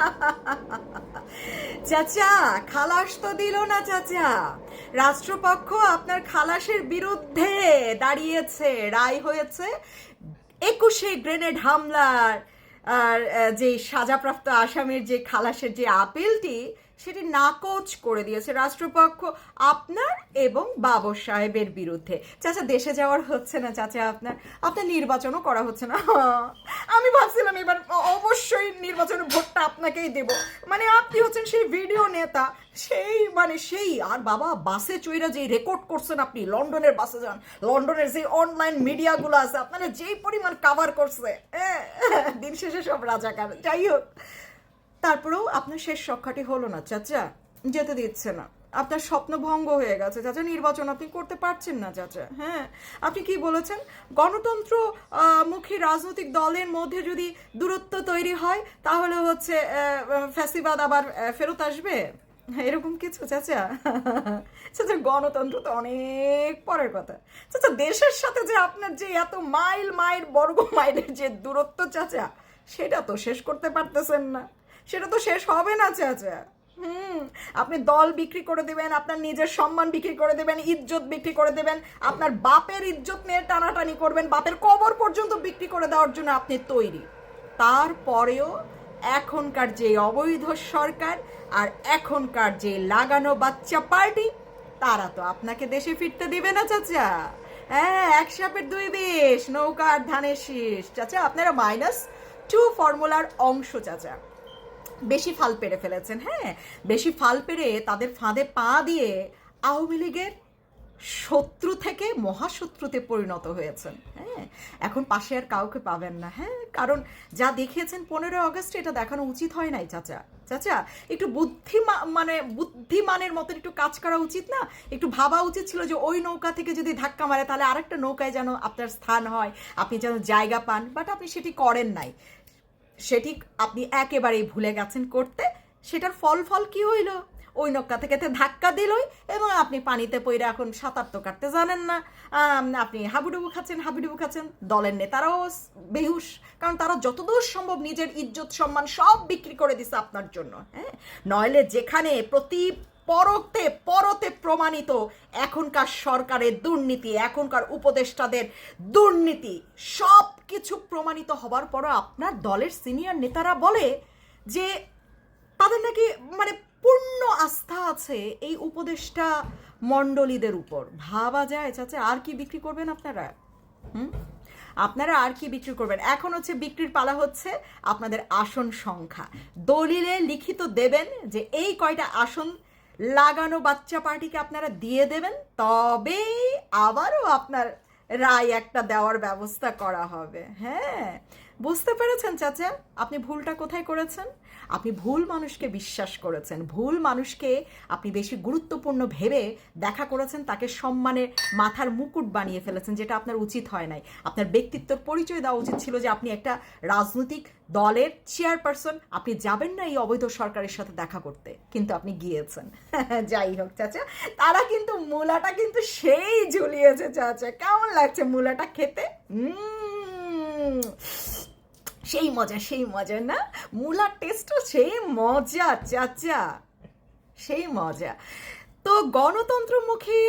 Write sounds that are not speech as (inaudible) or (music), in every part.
(laughs) চাচা, খালাস তো দিল না চাচা। রাষ্ট্রপক্ষ আপনার খালাসের বিরুদ্ধে দাঁড়িয়েছে, রায় হয়েছে। একুশে গ্রেনেড হামলার, আর যে সাজাপ্রাপ্ত আসামের যে খালাসের যে আপিলটি সেটি নাকচ করে দিয়েছে রাষ্ট্রপক্ষ আপনার এবং বাবর সাহেবের বিরুদ্ধে। চাচা দেশে যাওয়ার হচ্ছে না চাচা আপনার। আপনার নির্বাচনও করা হচ্ছে না। (laughs) আমি ভাবছিলাম এবার অবশ্যই নির্বাচনের ভোটটা আপনাকেই দেব। মানে আপনি হচ্ছেন সেই ভিডিও নেতা সেই মানে সেই আর বাবা বাসে চইরা যেই রেকর্ড করছেন আপনি লন্ডনের বাসে যান লন্ডনের যে অনলাইন মিডিয়াগুলো আছে আপনারা যেই পরিমাণ কাভার করছে হ্যাঁ, (laughs) দিন শেষে সব রাজাকার। যাই হোক তারপরেও আপনার শেষ রক্ষাটি হলো না, চাচা। যেতে দিচ্ছে না। আপনার স্বপ্ন ভঙ্গ হয়ে গেছে, চাচা। নির্বাচন আপনি করতে পারছেন না, চাচা। হ্যাঁ আপনি কি বলেছেন? গণতন্ত্র মুখী রাজনৈতিক দলের মধ্যে যদি দূরত্ব তৈরি হয়, তাহলে হচ্ছে ফ্যাসিবাদ আবার ফেরত আসবে? এরকম কিছু, চাচা? চাচা, গণতন্ত্র তো অনেক পরের কথা। চাচা, দেশের সাথে যে আপনার যে এত মাইল মাইল, বর্গ মাইলের যে দূরত্ব, চাচা, সেটা তো শেষ করতে পারতেছেন না। সেটা তো শেষ হবে না, চাচা। হুম, আপনি দল বিক্রি করে দেবেন, আপনার নিজের সম্মান বিক্রি করে দেবেন, ইজ্জত বিক্রি করে দেবেন, আপনার বাপের ইজ্জত নিয়ে টানাটানি করবেন, বাপের কবর পর্যন্ত বিক্রি করে দেওয়ার জন্য আপনি তৈরি। তারপরেও এখনকার যে অবৈধ সরকার আর এখনকার যে লাগানো বাচ্চা পার্টি, তারা তো আপনাকে দেশে ফিরতে দিবে না, চাচা। হ্যাঁ এক সাপের দুই বিষ, নৌকা আর ধানের শীষ। চাচা, আপনারা মাইনাস টু ফর্মুলার অংশ, চাচা। বেশি ফাল পেরে ফেলেছেন হ্যাঁ? বেশি ফাল পেরে তাদের ফাঁদে পা দিয়ে আওয়ামী লীগের শত্রু থেকে মহাশত্রুতে পরিণত হয়েছেন হ্যাঁ? এখন পাশে আর কাউকে পাবেন না হ্যাঁ? কারণ যা দেখিয়েছেন পনেরোই আগস্ট, এটা দেখানো উচিত হয় নাই, চাচা। চাচা, একটু বুদ্ধিমা মানে বুদ্ধিমানের মতন একটু কাজ করা উচিত না? একটু ভাবা উচিত ছিল যে ওই নৌকা থেকে যদি ধাক্কা মারে, তাহলে আরেকটা নৌকায় যেন আপনার স্থান হয়, আপনি যেন জায়গা পান, বাট আপনি সেটি করেন নাই। সেটি আপনি একেবারেই ভুলে গেছেন করতে। সেটার ফল ফল কি হইল? ওই নৌকা থেকে ধাক্কা দিলই এবং আপনি পানিতে পইরা এখন সাঁতার তো কাটতে জানেন না। আপনি হাবুডুবু খাচ্ছেন হাবুডুবু খাচ্ছেন। দলের নেতারাও বেহুশ। কারণ তারা যতদূর সম্ভব নিজের ইজ্জত, সম্মান সব বিক্রি করে দিছে আপনার জন্য হ্যাঁ? নইলে যেখানে প্রতি পরতে পরতে প্রমাণিত। এখনকার সরকারের দুর্নীতি, এখনকার উপদেষ্টাদের দুর্নীতি সব কিছু প্রমাণিত হবার পরও আপনার দলের সিনিয়র নেতারা বলে যে তাদের নাকি মানে পূর্ণ আস্থা আছে এই উপদেষ্টা মণ্ডলীদের উপর। ভাবা যায় চাচা, আর কি বিক্রি করবেন আপনারা? হুম? আপনারা আর কি বিক্রি করবেন? এখন হচ্ছে বিক্রির পালা হচ্ছে আপনাদের আসন সংখ্যা। দলিলে লিখিত দেবেন যে এই কয়টা আসন লাগানো বাচ্চা পার্টিকে আপনারা দিয়ে দেবেন তবে আবারও আপনার রায় একটা দেওয়ার ব্যবস্থা করা হবে। হ্যাঁ বুঝতে পেরেছেন চাচা? আপনি ভুলটা কোথায় করেছেন? আপনি ভুল মানুষকে বিশ্বাস করেছেন ভুল মানুষকে আপনি বেশি গুরুত্বপূর্ণ ভেবে দেখা করেছেন তাকে সম্মানের মাথার মুকুট বানিয়ে ফেলেছেন যেটা আপনার উচিত হয় নাই। আপনার ব্যক্তিত্বর পরিচয় দেওয়া উচিত ছিল যে আপনি একটা রাজনৈতিক দলের চেয়ারপারসন আপনি যাবেন না এই অবৈধ সরকারের সাথে দেখা করতে কিন্তু আপনি গিয়েছেন। (laughs) যাই হোক চাচা তারা কিন্তু মূলাটা কিন্তু সেই ঝুলিয়েছে চাচা। কেমন লাগছে মূলাটা খেতে? উম, সেই মজা সেই মজা না? মূলার টেস্টও সেই মজা চাচা। সেই মজা। তো গণতন্ত্রমুখী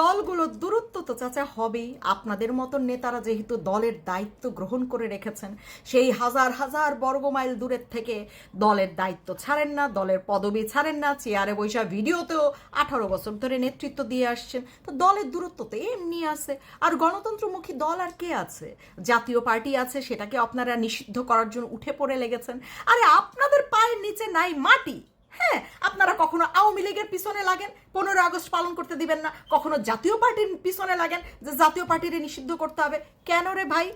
দলগুলো দূরত্ব তো চাচা হবেই। আপনাদের মতন নেতারা যেহেতু দলের দায়িত্ব গ্রহণ করে রেখেছেন, সেই হাজার হাজার বর্গমাইল দূরের থেকে দলের দায়িত্ব ছাড়েন না, দলের পদবি ছাড়েন না, চেয়ারে বৈশা ভিডিওতেও আঠারো বছর ধরে নেতৃত্ব দিয়ে আসছেন। তো দলের দূরত্ব তো এমনি আছে। আর গণতন্ত্রমুখী দল আর কে আছে? জাতীয় পার্টি আছে, সেটাকে আপনারা নিষিদ্ধ করার জন্য উঠে পড়ে লেগেছেন। আরে আপনাদের পায়ের নিচে নাই মাটি। হ্যাঁ আপনারা কখনো আওয়ামী লীগের পিছনে লাগেন? পনেরো আগস্ট পালন করতে দিবেন না। কখনো জাতীয় পার্টির পিছনে লাগেন যে জাতীয় পার্টিরে নিষিদ্ধ করতে হবে? কেন রে ভাই?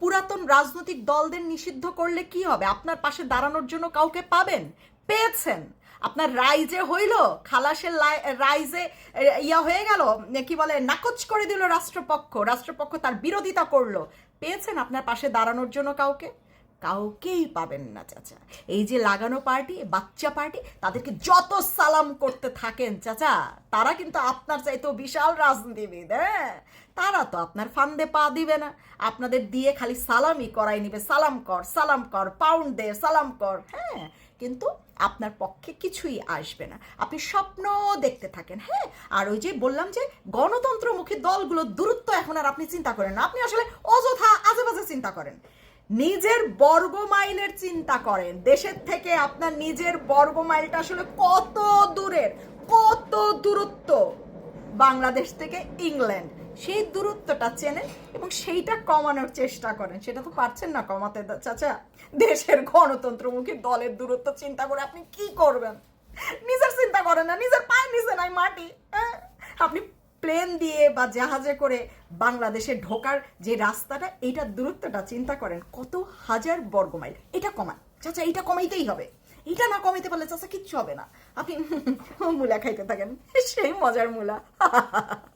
পুরাতন রাজনৈতিক দলদের নিষিদ্ধ করলে কি হবে? আপনার পাশে দাঁড়ানোর জন্য কাউকে পাবেন? পেয়েছেন। আপনার রাইজে হইল, খালাসের রাইজে ইয়া হয়ে গেল কি বলে, নাকচ করে দিল রাষ্ট্রপক্ষ। রাষ্ট্রপক্ষ তার বিরোধিতা করল। পেয়েছেন আপনার পাশে দাঁড়ানোর জন্য কাউকে? কাউকেই পাবেন না, চাচা। এই যে লাগানো পার্টি, বাচ্চা পার্টি, তাদেরকে যত সালাম করতে থাকেন, চাচা, তারা কিন্তু আপনার চাইতেও বিশাল রাজনীতিবিদ হ্যাঁ? তারা তো আপনার ফান্দে পা দিবে না। আপনাদের দিয়ে খালি সালামই করাই নিবে। সালাম কর সালাম কর পাউন্ড দে, সালাম কর হ্যাঁ? কিন্তু আপনার পক্ষে কিছুই আসবে না। আপনি স্বপ্ন দেখতে থাকেন হ্যাঁ? আর ওই যে বললাম যে গণতন্ত্রমুখী দলগুলোর দূরত্ব এখন আর আপনি চিন্তা করেন না। আপনি আসলে অযথা আজেবাজে চিন্তা করেন। নিজের বর্গ মাইলের চিন্তা করেন। দেশের থেকে আপনার নিজের বর্গ মাইলটা আসলে কত দূরের, কত দূরত্ব? বাংলাদেশ থেকে ইংল্যান্ড। সেই দূরত্বটা চেনেন এবং সেইটা কমানোর চেষ্টা করেন। সেটা তো পারছেন না কমাতে চাচা। দেশের গণতন্ত্রমুখী দলের দূরত্ব চিন্তা করে আপনি কি করবেন? নিজের চিন্তা করেন না, নিজের পায়ের নিচে নাই মাটি হ্যাঁ? আপনি প্লেন দিয়ে বা জাহাজে করে বাংলাদেশে ঢোকার যে রাস্তাটা এইটার দূরত্বটা চিন্তা করেন কত হাজার বর্গ মাইল। এটা কমান। চাচা এটা কমাইতেই হবে। এটা না কমাইতে পারলে চাচা কিচ্ছু হবে না। আপনি (laughs) মূলা খাইতে থাকেন। সেই মজার মূলা। (laughs)